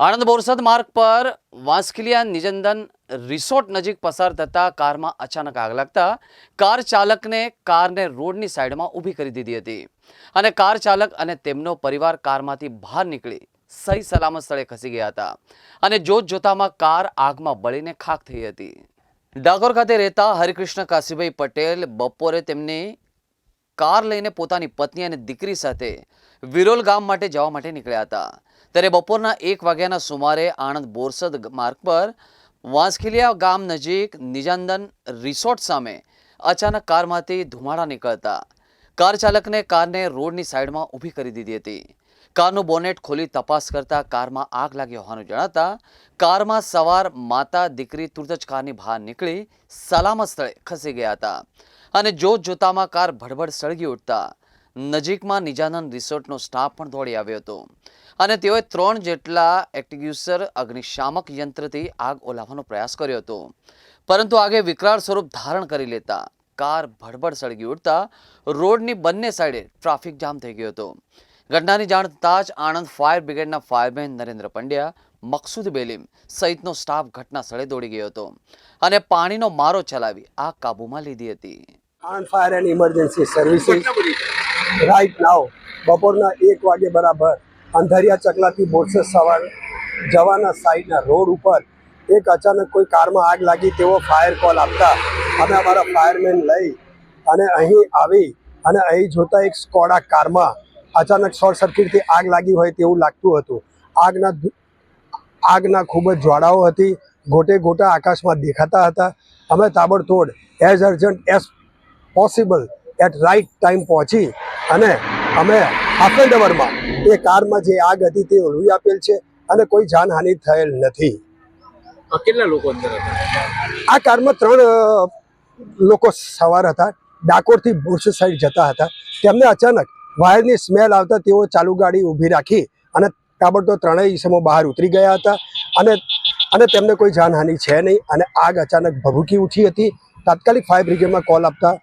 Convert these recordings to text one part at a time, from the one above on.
આણંદ બોરસદ માર્ગ પર વાંસકીલિયા નિજંદન રિસોર્ટ નજીક પસાર થતા કારમાં અચાનક આગ લાગતા કાર ચાલકને કારને રોડની સાઈડમાં ઊભી કરી દીધી હતી. અને કાર ચાલક અને તેમનો પરિવાર કારમાંથી બહાર નીકળી સહી સલામત સ્થળે ખસી ગયા હતા. અને જોત જોતામાં કાર આગમાં બળીને ખાખ થઈ હતી. ડાકોર ખાતે રહેતા હરિકૃષ્ણ કાશીભાઈ પટેલ બપોરે તેમની કાર લઈને પોતાની પત્ની અને દીકરી સાથે વિરોલ ગામ માટે જવા માટે નીકળ્યા હતા. ત્યારે બપોરના એક વાગ્યાના સુમારે આણંદ બોરસદ માર્ગ પર વાંસખીલિયા ગામ નજીક નિજાંદન રિસોર્ટ સામે અચાનક કારમાંથી ધુમાડા નીકળતા કાર ચાલકને કારને રોડની સાઈડમાં ઊભી કરી દીધી હતી. કારનું બોનેટ ખોલી તપાસ કરતા કારમાં આગ લાગી હોવાનું જણાતા કારમાં સવાર માતા દીકરી તુરત જ કારની બહાર નીકળી સલામત સ્થળે ખસી ગયા હતા અને જોત જોતામાં કાર ભડભડ સળગી ઉઠતા નજીકમાં નિજાનંદ રિસોર્ટનો સ્ટાફ પણ દોડી આવ્યો હતો અને તેઓએ ત્રણ જેટલા એક્ટિગ્યુસર અગ્નિશામક યંત્રથી આગ ઓલાવવાનો પ્રયાસ કર્યો હતો. પરંતુ આગે વિકરાળ સ્વરૂપ ધારણ કરી લેતા કાર ભડભડ સળગી ઉઠતા રોડની બંને સાઈડે ટ્રાફિક જામ થઈ ગયો હતો. ઘટનાની જાણ થતાં જ આણંદ ફાયર બ્રિગેડના ફાયરમેન નરેન્દ્ર પંડ્યા મકસૂદ બેલીમ સહિતનો સ્ટાફ ઘટના સ્થળે દોડી ગયો હતો અને પાણીનો મારો ચલાવી આગ કાબૂમાં લીધી હતી. Anand fire and emergency services right now બપોરના એક વાગે બરાબર અંધારિયા ચકલાથી બોરસદ સવાર જવાના સાઈડના રોડ ઉપર એક અચાનક કોઈ કારમાં આગ લાગી તેવો ફાયર કોલ આપતા અમે અમારા ફાયરમેન લઈ અને અહીં આવી અને અહીં જોતા એક સ્કોડા કારમાં અચાનક શોર્ટ સર્કિટથી આગ લાગી હોય તેવું લાગતું હતું. આગના આગના ખૂબ જ જ્વાળાઓ હતી. ગોટે ગોટા આકાશમાં દેખાતા હતા. અમે તાબડતોડ as urgent as possible at right time પહોંચી અને અમે હાફ એન અવરમાં એ કારમાં જે આગ હતી તે ઓલવી આપેલ છે અને કોઈ જાનહાનિ થયેલ નથી. આ કેટલા લોકો અંદર હતા? આ કારમાં ત્રણ લોકો સવાર હતા. ડાકોરથી બુર્સ સાઈડ જતા હતા. તેમને અચાનક વાયરની સ્મેલ આવતા તેઓ ચાલુ ગાડી ઊભી રાખી અને તાબડતો ત્રણેય ઈસમો બહાર ઉતરી ગયા હતા. અને અને તેમને કોઈ જાનહાનિ છે નહીં. અને આગ અચાનક ભભૂકી ઉઠી હતી. તાત્કાલિક ફાયર બ્રિગેડમાં કોલ આપતા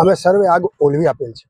અમે સર્વે આગ ઓલવી આપેલ છે.